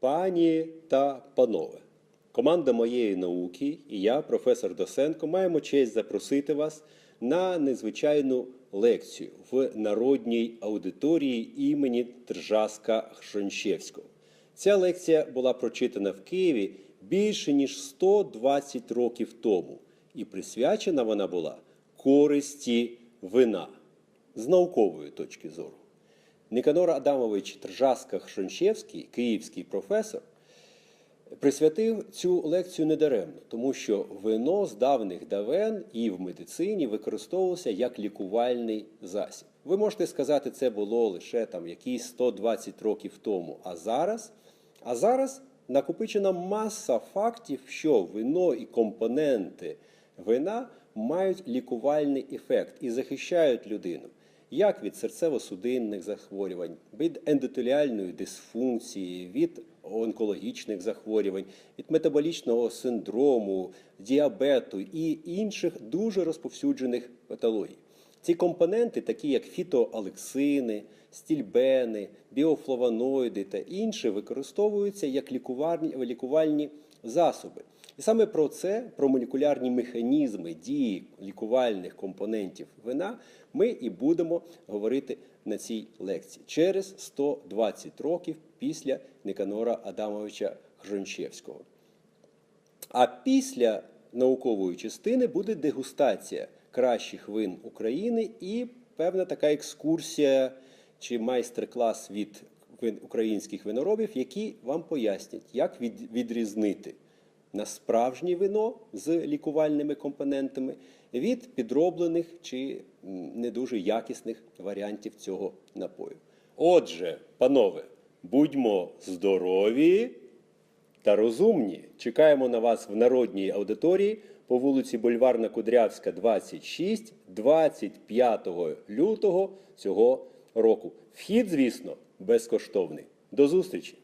Пані та панове, команда моєї науки і я, професор Досенко, маємо честь запросити вас на незвичайну лекцію в народній аудиторії імені Тржаска Хронщевського. Ця лекція була прочитана в Києві більше ніж 120 років тому, і присвячена вона була користі вина з наукової точки зору. Ніканор Адамович Тржаска Хронщевський, київський професор, присвятив цю лекцію недаремно, тому що вино з давних давен і в медицині використовувалося як лікувальний засіб. Ви можете сказати, це було лише там якісь 120 років тому. А зараз, а зараз накопичена маса фактів, що вино і компоненти вина мають лікувальний ефект і захищають людину як від серцево-судинних захворювань, від ендотеліальної дисфункції, від онкологічних захворювань, від метаболічного синдрому, діабету і інших дуже розповсюджених патологій. Ці компоненти, такі як фітоалексини, стільбени, біофлавоноїди та інші, використовуються як лікувальні, лікувальні засоби. І саме про це, про молекулярні механізми дії лікувальних компонентів вина, ми і будемо говорити на цій лекції через 120 років після Никанора Адамовича Грончевського. А після наукової частини буде дегустація кращих вин України і певна така екскурсія чи майстер-клас від українських виноробів, які вам пояснять, як відрізнити на справжнє вино з лікувальними компонентами від підроблених чи не дуже якісних варіантів цього напою. Отже, панове, будьмо здорові та розумні. Чекаємо на вас в народній аудиторії по вулиці Бульварна Кудрявська, 26, 25 лютого цього року. Вхід, звісно, безкоштовний. До зустрічі!